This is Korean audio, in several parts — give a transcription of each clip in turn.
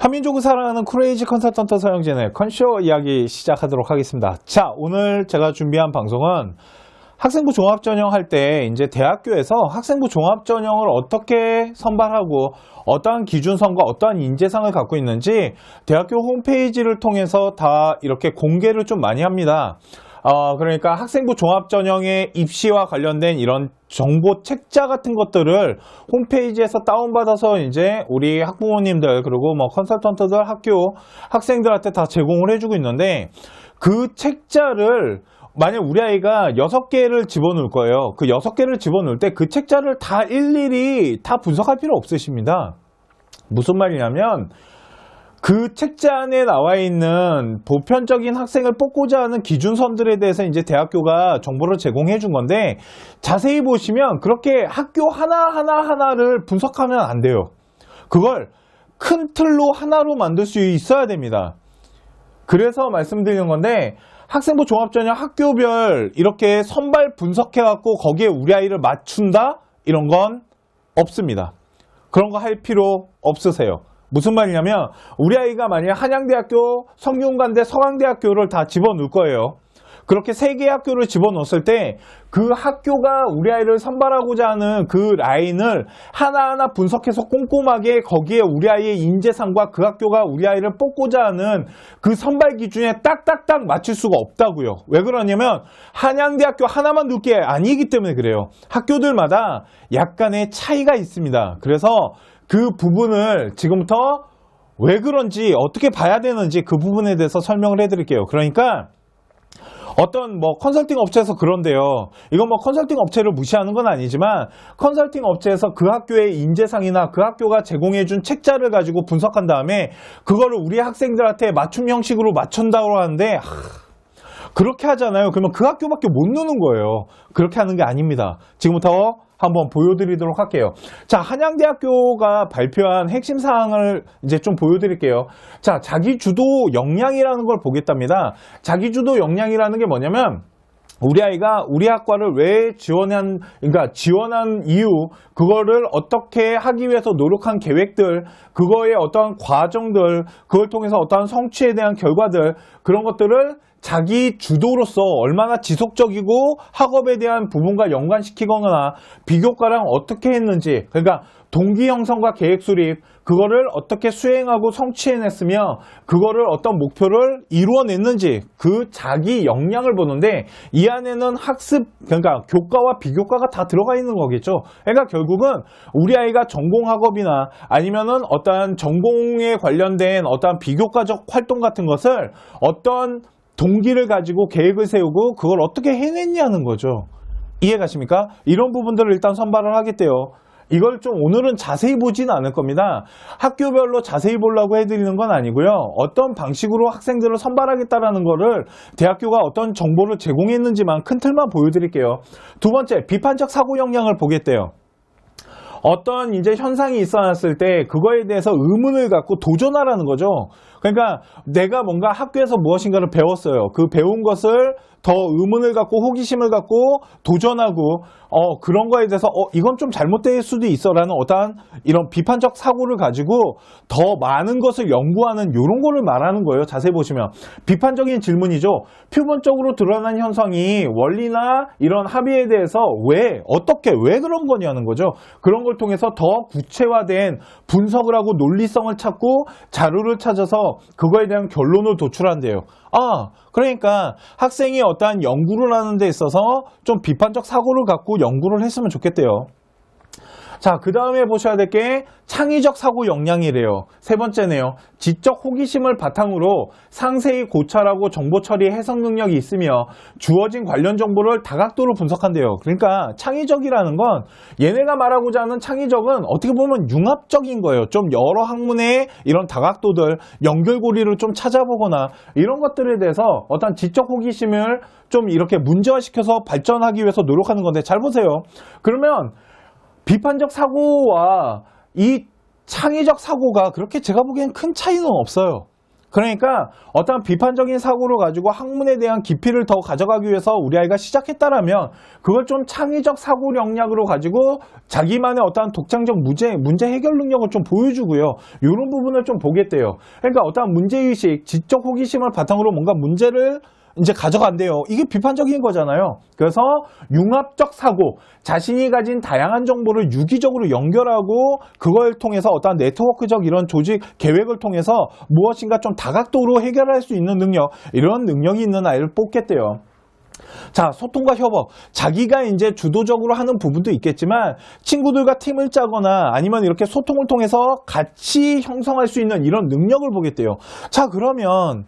한민족을 사랑하는 크레이지 컨설턴트 서영진의 컨쇼 이야기 시작하도록 하겠습니다. 자, 오늘 제가 준비한 방송은 학생부 종합전형 할 때 이제 대학교에서 학생부 종합전형을 어떻게 선발하고 어떠한 기준선과 어떠한 인재상을 갖고 있는지 대학교 홈페이지를 통해서 다 이렇게 공개를 좀 많이 합니다. 어, 그러니까 학생부 종합전형의 입시와 관련된 이런 정보 책자 같은 것들을 홈페이지에서 다운받아서 이제 우리 학부모님들 그리고 뭐 컨설턴트들 학교 학생들한테 다 제공을 해주고 있는데 그 책자를 만약 우리 아이가 여섯 개를 집어넣을 거예요. 그 여섯 개를 집어넣을 때 그 책자를 다 일일이 다 분석할 필요 없으십니다. 무슨 말이냐면 그 책자 안에 나와 있는 보편적인 학생을 뽑고자 하는 기준선들에 대해서 이제 대학교가 정보를 제공해 준 건데 자세히 보시면 그렇게 학교 하나하나 하나를 분석하면 안 돼요. 그걸 큰 틀로 하나로 만들 수 있어야 됩니다. 그래서 말씀드리는 건데 학생부 종합전형 학교별 이렇게 선발 분석해 갖고 거기에 우리 아이를 맞춘다? 이런 건 없습니다. 그런 거 할 필요 없으세요. 무슨 말이냐면 우리 아이가 만약 한양대학교, 성균관대, 서강대학교를 다 집어넣을 거예요. 그렇게 세 개의 학교를 집어넣었을 때 그 학교가 우리 아이를 선발하고자 하는 그 라인을 하나하나 분석해서 꼼꼼하게 거기에 우리 아이의 인재상과 그 학교가 우리 아이를 뽑고자 하는 그 선발 기준에 딱딱딱 맞출 수가 없다고요. 왜 그러냐면 한양대학교 하나만 넣을 게 아니기 때문에 그래요. 학교들마다 약간의 차이가 있습니다. 그래서 그 부분을 지금부터 왜 그런지 어떻게 봐야 되는지 그 부분에 대해서 설명을 해드릴게요. 그러니까 어떤 뭐 컨설팅 업체에서 그런데요. 이건 뭐 컨설팅 업체를 무시하는 건 아니지만 컨설팅 업체에서 그 학교의 인재상이나 그 학교가 제공해준 책자를 가지고 분석한 다음에 그거를 우리 학생들한테 맞춤 형식으로 맞춘다고 하는데 하, 그렇게 하잖아요. 그러면 그 학교밖에 못 넣는 거예요. 그렇게 하는 게 아닙니다. 지금부터 한번 보여드리도록 할게요. 자, 한양대학교가 발표한 핵심 사항을 이제 좀 보여드릴게요. 자, 자기 주도 역량이라는 걸 보겠답니다. 자기 주도 역량이라는 게 뭐냐면 우리 아이가 우리 학과를 왜 지원한, 그러니까 지원한 이유, 그거를 어떻게 하기 위해서 노력한 계획들, 그거의 어떠한 과정들, 그걸 통해서 어떠한 성취에 대한 결과들, 그런 것들을 자기 주도로서 얼마나 지속적이고 학업에 대한 부분과 연관시키거나 비교과랑 어떻게 했는지, 그러니까 동기 형성과 계획 수립, 그거를 어떻게 수행하고 성취해냈으며, 그거를 어떤 목표를 이루어냈는지, 그 자기 역량을 보는데, 이 안에는 학습, 그러니까 교과와 비교과가 다 들어가 있는 거겠죠. 그러니까 결국은 우리 아이가 전공 학업이나 아니면은 어떠한 전공에 관련된 어떠한 비교과적 활동 같은 것을 어떤 동기를 가지고 계획을 세우고 그걸 어떻게 해냈냐는 거죠. 이해 가십니까? 이런 부분들을 일단 선발을 하겠대요. 이걸 좀 오늘은 자세히 보지는 않을 겁니다. 학교별로 자세히 보려고 해드리는 건 아니고요. 어떤 방식으로 학생들을 선발하겠다라는 거를 대학교가 어떤 정보를 제공했는지만 큰 틀만 보여드릴게요. 두 번째, 비판적 사고 역량을 보겠대요. 어떤 이제 현상이 있어났을 때 그거에 대해서 의문을 갖고 도전하라는 거죠. 그러니까 내가 뭔가 학교에서 무엇인가를 배웠어요. 그 배운 것을 더 의문을 갖고 호기심을 갖고 도전하고 어 그런 거에 대해서 어 이건 좀 잘못될 수도 있어라는 어떠한 이런 비판적 사고를 가지고 더 많은 것을 연구하는 이런 거를 말하는 거예요. 자세히 보시면 비판적인 질문이죠. 표면적으로 드러난 현상이 원리나 이런 합의에 대해서 왜 어떻게 왜 그런 거냐는 거죠. 그런 걸 통해서 더 구체화된 분석을 하고 논리성을 찾고 자료를 찾아서 그거에 대한 결론을 도출한대요. 아, 그러니까 학생이 어떠한 연구를 하는 데 있어서 좀 비판적 사고를 갖고 연구를 했으면 좋겠대요. 자, 그 다음에 보셔야 될 게 창의적 사고 역량이래요. 세 번째네요. 지적 호기심을 바탕으로 상세히 고찰하고 정보 처리 해석 능력이 있으며 주어진 관련 정보를 다각도로 분석한대요. 그러니까 창의적이라는 건 얘네가 말하고자 하는 창의적은 어떻게 보면 융합적인 거예요. 좀 여러 학문의 이런 다각도들, 연결고리를 좀 찾아보거나 이런 것들에 대해서 어떤 지적 호기심을 좀 이렇게 문제화시켜서 발전하기 위해서 노력하는 건데 잘 보세요. 그러면 비판적 사고와 이 창의적 사고가 그렇게 제가 보기엔 큰 차이는 없어요. 그러니까 어떤 비판적인 사고를 가지고 학문에 대한 깊이를 더 가져가기 위해서 우리 아이가 시작했다라면 그걸 좀 창의적 사고 역량으로 가지고 자기만의 어떠한 독창적 문제, 문제 해결 능력을 좀 보여주고요. 이런 부분을 좀 보겠대요. 그러니까 어떠한 문제의식, 지적 호기심을 바탕으로 뭔가 문제를 이제 가져간대요. 이게 비판적인 거잖아요. 그래서 융합적 사고, 자신이 가진 다양한 정보를 유기적으로 연결하고 그걸 통해서 어떤 네트워크적 이런 조직 계획을 통해서 무엇인가 좀 다각도로 해결할 수 있는 능력, 이런 능력이 있는 아이를 뽑겠대요. 자, 소통과 협업. 자기가 이제 주도적으로 하는 부분도 있겠지만 친구들과 팀을 짜거나 아니면 이렇게 소통을 통해서 같이 형성할 수 있는 이런 능력을 보겠대요. 자, 그러면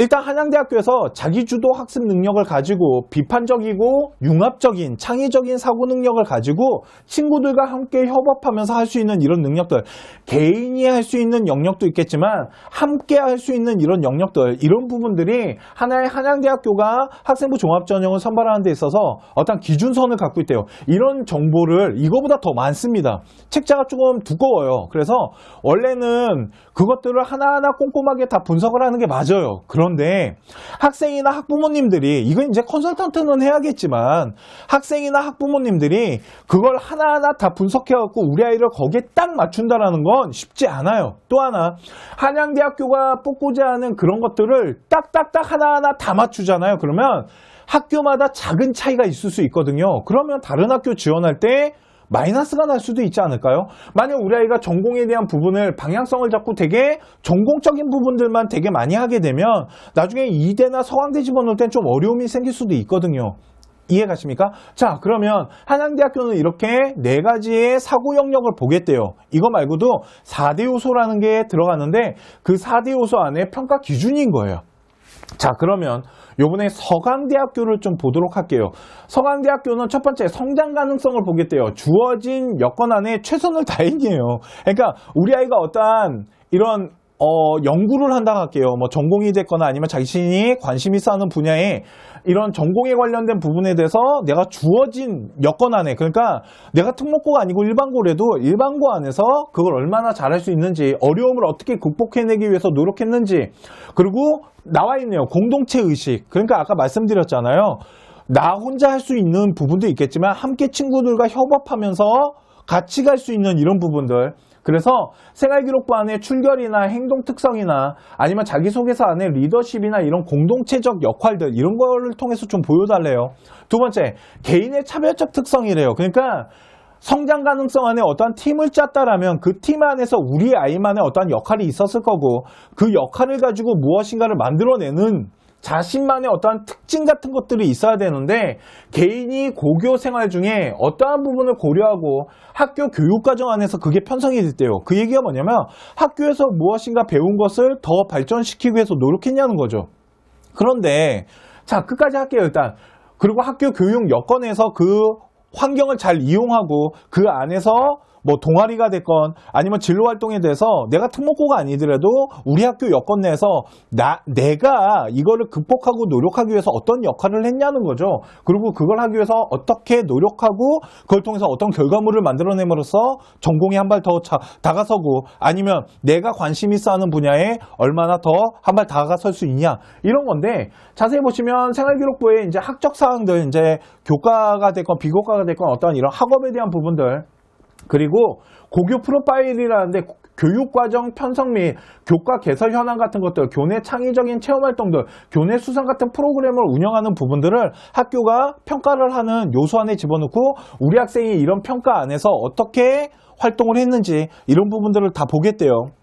일단 한양대학교에서 자기주도 학습 능력을 가지고 비판적이고 융합적인 창의적인 사고 능력을 가지고 친구들과 함께 협업하면서 할 수 있는 이런 능력들. 개인이 할 수 있는 영역도 있겠지만 함께 할 수 있는 이런 영역들. 이런 부분들이 하나의 한양대학교가 학생부 종합전형을 선발하는 데 있어서 어떤 기준선을 갖고 있대요. 이런 정보를 이거보다 더 많습니다. 책자가 조금 두꺼워요. 그래서 원래는 그것들을 하나하나 꼼꼼하게 다 분석을 하는 게 맞아요. 그런 데 학생이나 학부모님들이 이건 이제 컨설턴트는 해야겠지만 학생이나 학부모님들이 그걸 하나하나 다 분석해갖고 우리 아이를 거기에 딱 맞춘다라는 건 쉽지 않아요. 또 하나 한양대학교가 뽑고자 하는 그런 것들을 딱딱딱 하나하나 다 맞추잖아요. 그러면 학교마다 작은 차이가 있을 수 있거든요. 그러면 다른 학교 지원할 때 마이너스가 날 수도 있지 않을까요? 만약 우리 아이가 전공에 대한 부분을 방향성을 잡고 되게 전공적인 부분들만 되게 많이 하게 되면 나중에 이대나 서강대 집어넣을 땐 좀 어려움이 생길 수도 있거든요. 이해 가십니까? 자, 그러면 한양대학교는 이렇게 네 가지의 사고 영역을 보겠대요. 이거 말고도 4대 요소라는 게 들어가는데 그 4대 요소 안에 평가 기준인 거예요. 자, 그러면 요번에 서강대학교를 좀 보도록 할게요. 서강대학교는 첫 번째 성장 가능성을 보겠대요. 주어진 여건 안에 최선을 다행이에요. 그러니까 우리 아이가 어떠한 이런 어, 연구를 한다 할게요. 뭐 전공이 됐거나 아니면 자신이 관심 있어 하는 분야에 이런 전공에 관련된 부분에 대해서 내가 주어진 여건 안에 그러니까 내가 특목고가 아니고 일반고래도 일반고 안에서 그걸 얼마나 잘할 수 있는지 어려움을 어떻게 극복해내기 위해서 노력했는지 그리고 나와 있네요. 공동체 의식. 그러니까 아까 말씀드렸잖아요. 나 혼자 할 수 있는 부분도 있겠지만 함께 친구들과 협업하면서 같이 갈 수 있는 이런 부분들. 그래서 생활기록부 안에 출결이나 행동 특성이나 아니면 자기소개서 안에 리더십이나 이런 공동체적 역할들 이런 거를 통해서 좀 보여달래요. 두 번째, 개인의 차별적 특성이래요. 그러니까 성장 가능성 안에 어떠한 팀을 짰다라면 그 팀 안에서 우리 아이만의 어떠한 역할이 있었을 거고 그 역할을 가지고 무엇인가를 만들어내는 자신만의 어떠한 특징 같은 것들이 있어야 되는데 개인이 고교 생활 중에 어떠한 부분을 고려하고 학교 교육과정 안에서 그게 편성이 됐대요. 그 얘기가 뭐냐면 학교에서 무엇인가 배운 것을 더 발전시키기 위해서 노력했냐는 거죠. 그런데 자 끝까지 할게요 일단 그리고 학교 교육 여건에서 그 환경을 잘 이용하고 그 안에서 뭐 동아리가 됐건 아니면 진로 활동에 대해서 내가 특목고가 아니더라도 우리 학교 여건 내에서 나 내가 이거를 극복하고 노력하기 위해서 어떤 역할을 했냐는 거죠. 그리고 그걸 하기 위해서 어떻게 노력하고 그걸 통해서 어떤 결과물을 만들어냄으로써 전공에 한 발 더 다가서고 아니면 내가 관심 있어 하는 분야에 얼마나 더 한 발 다가설 수 있냐 이런 건데 자세히 보시면 생활기록부에 이제 학적 사항들 이제 교과가 됐건 비교과가 됐건 어떤 이런 학업에 대한 부분들 그리고 고교 프로파일이라는데 교육과정 편성 및 교과 개설 현황 같은 것들, 교내 창의적인 체험 활동들, 교내 수상 같은 프로그램을 운영하는 부분들을 학교가 평가를 하는 요소 안에 집어넣고 우리 학생이 이런 평가 안에서 어떻게 활동을 했는지 이런 부분들을 다 보겠대요.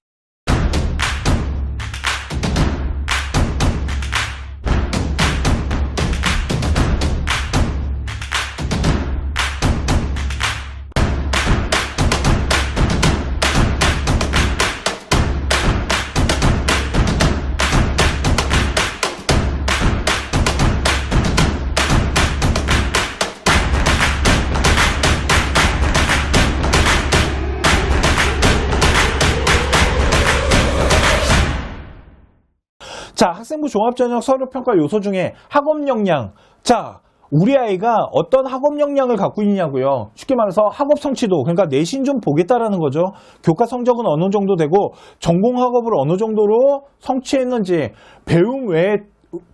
자, 학생부 종합전형 서류평가 요소 중에 학업 역량. 자, 우리 아이가 어떤 학업 역량을 갖고 있냐고요. 쉽게 말해서 학업 성취도, 그러니까 내신 좀 보겠다라는 거죠. 교과 성적은 어느 정도 되고 전공 학업을 어느 정도로 성취했는지 배움 외에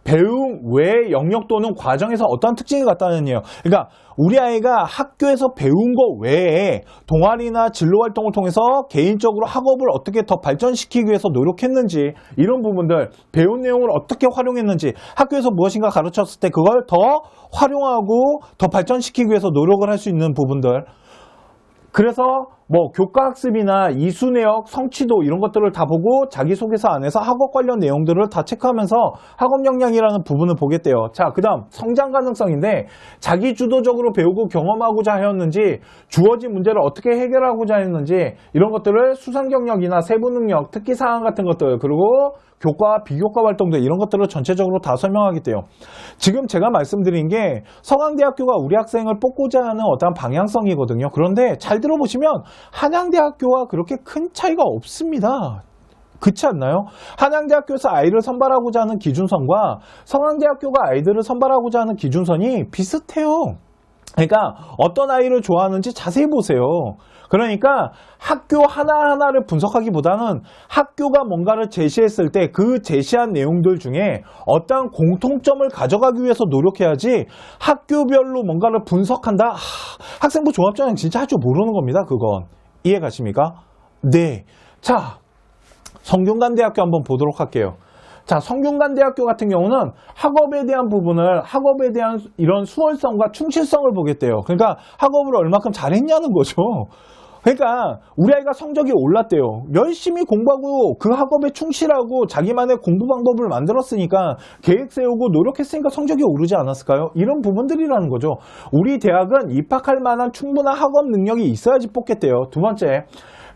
배움 외 영역 또는 과정에서 어떤 특징이 갖다느냐요. 그러니까 우리 아이가 학교에서 배운 것 외에 동아리나 진로 활동을 통해서 개인적으로 학업을 어떻게 더 발전시키기 위해서 노력했는지 이런 부분들 배운 내용을 어떻게 활용했는지 학교에서 무엇인가 가르쳤을 때 그걸 더 활용하고 더 발전시키기 위해서 노력을 할 수 있는 부분들 그래서 뭐 교과 학습이나 이수 내역, 성취도 이런 것들을 다 보고 자기소개서 안에서 학업 관련 내용들을 다 체크하면서 학업 역량이라는 부분을 보겠대요. 자, 그 다음 성장 가능성인데 자기 주도적으로 배우고 경험하고자 하였는지 주어진 문제를 어떻게 해결하고자 했는지 이런 것들을 수상 경력이나 세부 능력, 특기 사항 같은 것들 그리고 교과, 비교과 활동들 이런 것들을 전체적으로 다 설명하겠대요. 지금 제가 말씀드린 게 서강대학교가 우리 학생을 뽑고자 하는 어떠한 방향성이거든요. 그런데 잘 들어보시면 한양대학교와 그렇게 큰 차이가 없습니다. 그렇지 않나요? 한양대학교에서 아이를 선발하고자 하는 기준선과 서강대학교가 아이들을 선발하고자 하는 기준선이 비슷해요. 그러니까 어떤 아이를 좋아하는지 자세히 보세요. 그러니까 학교 하나하나를 분석하기보다는 학교가 뭔가를 제시했을 때 그 제시한 내용들 중에 어떠한 공통점을 가져가기 위해서 노력해야지 학교별로 뭔가를 분석한다? 하, 학생부 종합전형 진짜 할 줄 모르는 겁니다. 그건. 이해 가십니까? 네. 자, 성균관대학교 한번 보도록 할게요. 자, 성균관대학교 같은 경우는 학업에 대한 부분을 학업에 대한 이런 수월성과 충실성을 보겠대요. 그러니까 학업을 얼마큼 잘했냐는 거죠. 그러니까 우리 아이가 성적이 올랐대요. 열심히 공부하고 그 학업에 충실하고 자기만의 공부 방법을 만들었으니까 계획 세우고 노력했으니까 성적이 오르지 않았을까요? 이런 부분들이라는 거죠. 우리 대학은 입학할 만한 충분한 학업 능력이 있어야지 뽑겠대요. 두 번째,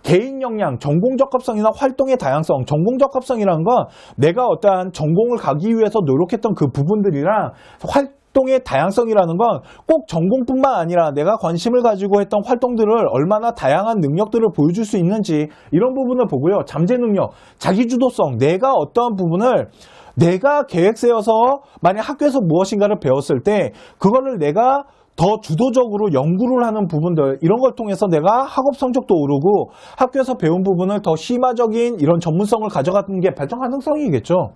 개인 역량, 전공 적합성이나 활동의 다양성, 전공 적합성이라는 건 내가 어떠한 전공을 가기 위해서 노력했던 그 부분들이랑 활 동의 다양성이라는 건 꼭 전공뿐만 아니라 내가 관심을 가지고 했던 활동들을 얼마나 다양한 능력들을 보여줄 수 있는지 이런 부분을 보고요. 잠재 능력, 자기주도성, 내가 어떠한 부분을 내가 계획 세워서 만약 학교에서 무엇인가를 배웠을 때 그거를 내가 더 주도적으로 연구를 하는 부분들 이런 걸 통해서 내가 학업 성적도 오르고 학교에서 배운 부분을 더 심화적인 이런 전문성을 가져가는 게 발전 가능성이겠죠.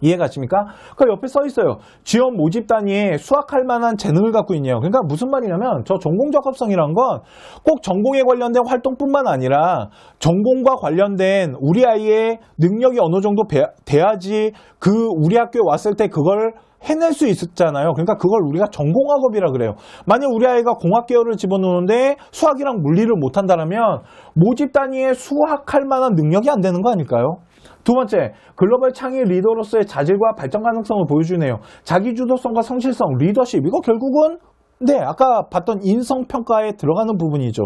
이해가십니까? 그 옆에 써 있어요. 지원 모집 단위에 수학할 만한 재능을 갖고 있네요. 그러니까 무슨 말이냐면 저 전공 적합성이란 건 꼭 전공에 관련된 활동뿐만 아니라 전공과 관련된 우리 아이의 능력이 어느 정도 배- 돼야지 그 우리 학교에 왔을 때 그걸 해낼 수 있었잖아요. 그러니까 그걸 우리가 전공학업이라 그래요. 만약 우리 아이가 공학 계열을 집어넣는데 수학이랑 물리를 못한다면 모집 단위에 수학할 만한 능력이 안 되는 거 아닐까요? 두 번째, 글로벌 창의 리더로서의 자질과 발전 가능성을 보여주네요. 자기주도성과 성실성, 리더십. 이거 결국은, 네, 아까 봤던 인성평가에 들어가는 부분이죠.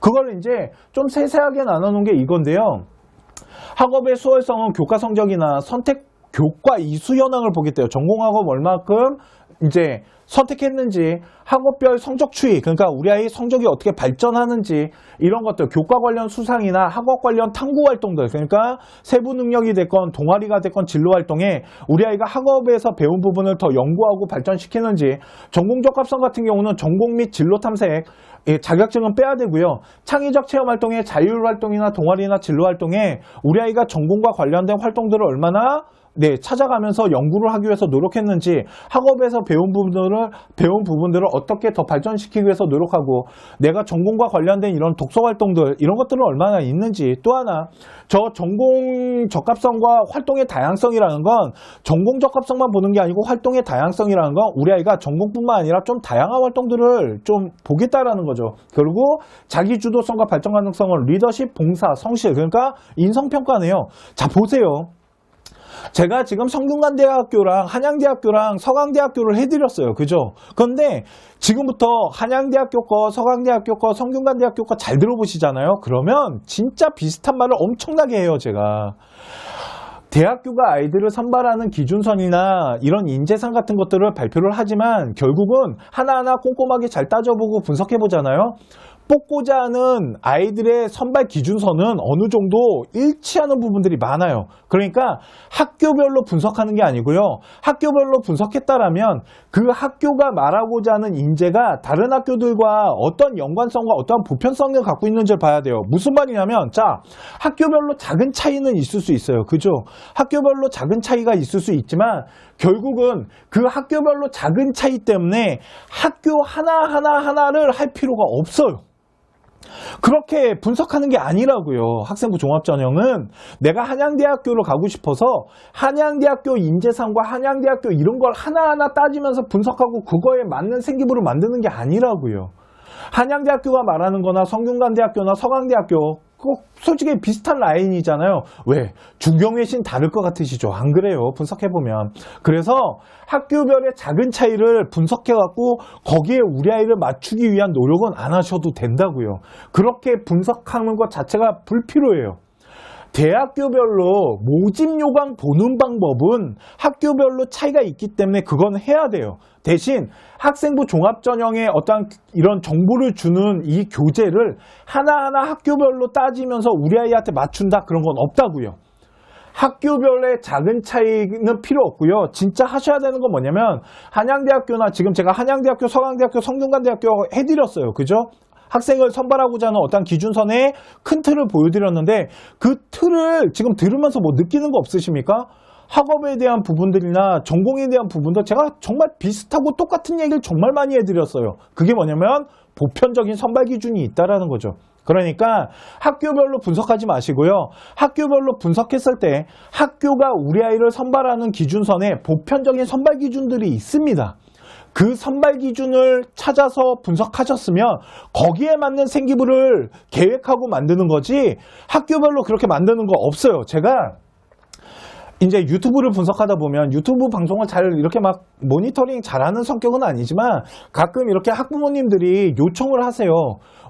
그걸 이제 좀 세세하게 나눠놓은 게 이건데요. 학업의 수월성은 교과 성적이나 선택 교과 이수 현황을 보겠대요. 전공 학업 얼마큼 이제 선택했는지 학업별 성적 추이 그러니까 우리 아이 성적이 어떻게 발전하는지 이런 것들 교과 관련 수상이나 학업 관련 탐구 활동들 그러니까 세부 능력이 됐건 동아리가 됐건 진로 활동에 우리 아이가 학업에서 배운 부분을 더 연구하고 발전시키는지 전공 적 합성 같은 경우는 전공 및 진로 탐색 예, 자격증은 빼야 되고요. 창의적 체험 활동에 자율 활동이나 동아리나 진로 활동에 우리 아이가 전공과 관련된 활동들을 얼마나 네, 찾아가면서 연구를 하기 위해서 노력했는지 학업에서 배운 부분들을 배운 부분들을 어떻게 더 발전시키기 위해서 노력하고 내가 전공과 관련된 이런 독서 활동들 이런 것들은 얼마나 있는지 또 하나 저 전공 적합성과 활동의 다양성이라는 건 전공 적합성만 보는 게 아니고 활동의 다양성이라는 건 우리 아이가 전공뿐만 아니라 좀 다양한 활동들을 좀 보겠다라는 거죠. 그리고 자기 주도성과 발전 가능성은 리더십, 봉사, 성실 그러니까 인성 평가네요. 자 보세요. 제가 지금 성균관대학교랑 한양대학교랑 서강대학교를 해드렸어요. 그죠? 그런데 지금부터 한양대학교 거, 서강대학교 거, 성균관대학교 거 잘 들어보시잖아요. 그러면 진짜 비슷한 말을 엄청나게 해요, 제가. 대학교가 아이들을 선발하는 기준선이나 이런 인재상 같은 것들을 발표를 하지만 결국은 하나하나 꼼꼼하게 잘 따져보고 분석해 보잖아요. 뽑고자 하는 아이들의 선발 기준선은 어느 정도 일치하는 부분들이 많아요. 그러니까 학교별로 분석하는 게 아니고요. 학교별로 분석했다라면 그 학교가 말하고자 하는 인재가 다른 학교들과 어떤 연관성과 어떤 보편성을 갖고 있는지를 봐야 돼요. 무슨 말이냐면, 자, 학교별로 작은 차이는 있을 수 있어요. 그죠? 학교별로 작은 차이가 있을 수 있지만, 결국은 그 학교별로 작은 차이 때문에 학교 하나하나 하나를 할 필요가 없어요. 그렇게 분석하는 게 아니라고요. 학생부 종합전형은 내가 한양대학교로 가고 싶어서 한양대학교 인재상과 한양대학교 이런 걸 하나하나 따지면서 분석하고 그거에 맞는 생기부를 만드는 게 아니라고요. 한양대학교가 말하는 거나 성균관대학교나 서강대학교 꼭 솔직히 비슷한 라인이잖아요. 왜? 중경외신 다를 것 같으시죠? 안 그래요. 분석해보면. 그래서 학교별의 작은 차이를 분석해갖고 거기에 우리 아이를 맞추기 위한 노력은 안 하셔도 된다고요. 그렇게 분석하는 것 자체가 불필요해요. 대학교별로 모집 요강 보는 방법은 학교별로 차이가 있기 때문에 그건 해야 돼요. 대신 학생부 종합전형에 어떤 이런 정보를 주는 이 교재를 하나하나 학교별로 따지면서 우리 아이한테 맞춘다 그런 건 없다고요. 학교별의 작은 차이는 필요 없고요. 진짜 하셔야 되는 건 뭐냐면 한양대학교나 지금 제가 한양대학교, 서강대학교, 성균관대학교 해드렸어요. 그죠? 학생을 선발하고자 하는 어떤 기준선의 큰 틀을 보여드렸는데 그 틀을 지금 들으면서 뭐 느끼는 거 없으십니까? 학업에 대한 부분들이나 전공에 대한 부분도 제가 정말 비슷하고 똑같은 얘기를 정말 많이 해드렸어요. 그게 뭐냐면 보편적인 선발 기준이 있다라는 거죠. 그러니까 학교별로 분석하지 마시고요. 학교별로 분석했을 때 학교가 우리 아이를 선발하는 기준선에 보편적인 선발 기준들이 있습니다. 그 선발 기준을 찾아서 분석하셨으면 거기에 맞는 생기부를 계획하고 만드는 거지 학교별로 그렇게 만드는 거 없어요. 제가 이제 유튜브를 분석하다 보면 유튜브 방송을 잘 이렇게 막 모니터링 잘하는 성격은 아니지만 가끔 이렇게 학부모님들이 요청을 하세요.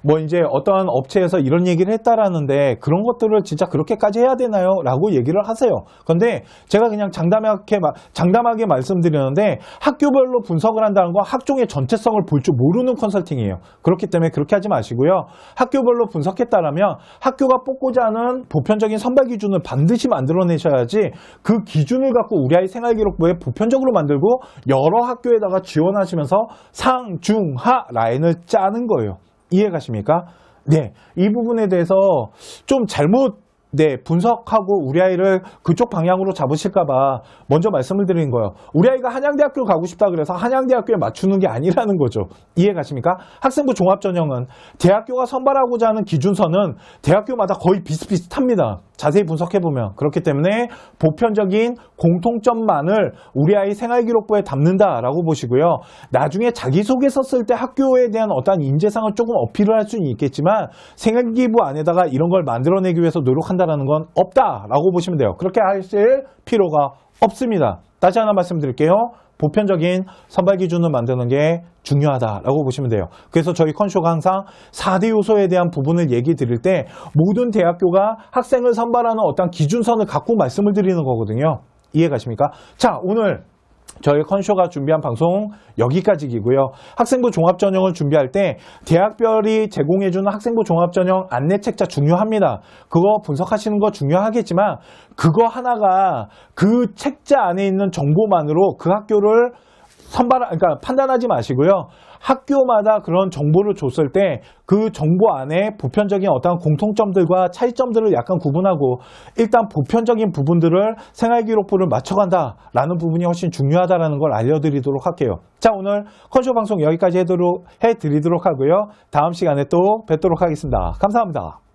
뭐 이제 어떠한 업체에서 이런 얘기를 했다라는데 그런 것들을 진짜 그렇게까지 해야 되나요? 라고 얘기를 하세요. 근데 제가 그냥 장담하게, 마- 장담하게 말씀드리는데 학교별로 분석을 한다는 건 학종의 전체성을 볼 줄 모르는 컨설팅이에요. 그렇기 때문에 그렇게 하지 마시고요. 학교별로 분석했다라면 학교가 뽑고자 하는 보편적인 선발 기준을 반드시 만들어내셔야지 그 기준을 갖고 우리 아이 생활기록부에 보편적으로 만들고 여러 학교에다가 지원하시면서 상, 중, 하 라인을 짜는 거예요. 이해가십니까? 네. 이 부분에 대해서 좀 잘못 네, 분석하고 우리 아이를 그쪽 방향으로 잡으실까봐 먼저 말씀을 드리는 거예요. 우리 아이가 한양대학교를 가고 싶다 그래서 한양대학교에 맞추는 게 아니라는 거죠. 이해 가십니까? 학생부 종합전형은 대학교가 선발하고자 하는 기준선은 대학교마다 거의 비슷비슷합니다. 자세히 분석해보면. 그렇기 때문에 보편적인 공통점만을 우리 아이 생활기록부에 담는다라고 보시고요. 나중에 자기소개서 쓸 때 학교에 대한 어떠한 인재상을 조금 어필을 할 수는 있겠지만 생활기부 안에다가 이런 걸 만들어내기 위해서 노력한다라는 건 없다라고 보시면 돼요. 그렇게 하실 필요가 없습니다. 다시 하나 말씀드릴게요. 보편적인 선발 기준을 만드는 게 중요하다라고 보시면 돼요. 그래서 저희 컨쇼가 항상 4대 요소에 대한 부분을 얘기 드릴 때 모든 대학교가 학생을 선발하는 어떤 기준선을 갖고 말씀을 드리는 거거든요. 이해 가십니까? 자, 오늘 저희 컨쇼가 준비한 방송 여기까지이고요. 학생부 종합전형을 준비할 때 대학별이 제공해주는 학생부 종합전형 안내책자 중요합니다. 그거 분석하시는 거 중요하겠지만 그거 하나가 그 책자 안에 있는 정보만으로 그 학교를 선발, 그러니까 판단하지 마시고요. 학교마다 그런 정보를 줬을 때 그 정보 안에 보편적인 어떤 공통점들과 차이점들을 약간 구분하고 일단 보편적인 부분들을 생활기록부를 맞춰간다라는 부분이 훨씬 중요하다라는 걸 알려드리도록 할게요. 자, 오늘 컨쇼 방송 여기까지 해드리도록 하고요. 다음 시간에 또 뵙도록 하겠습니다. 감사합니다.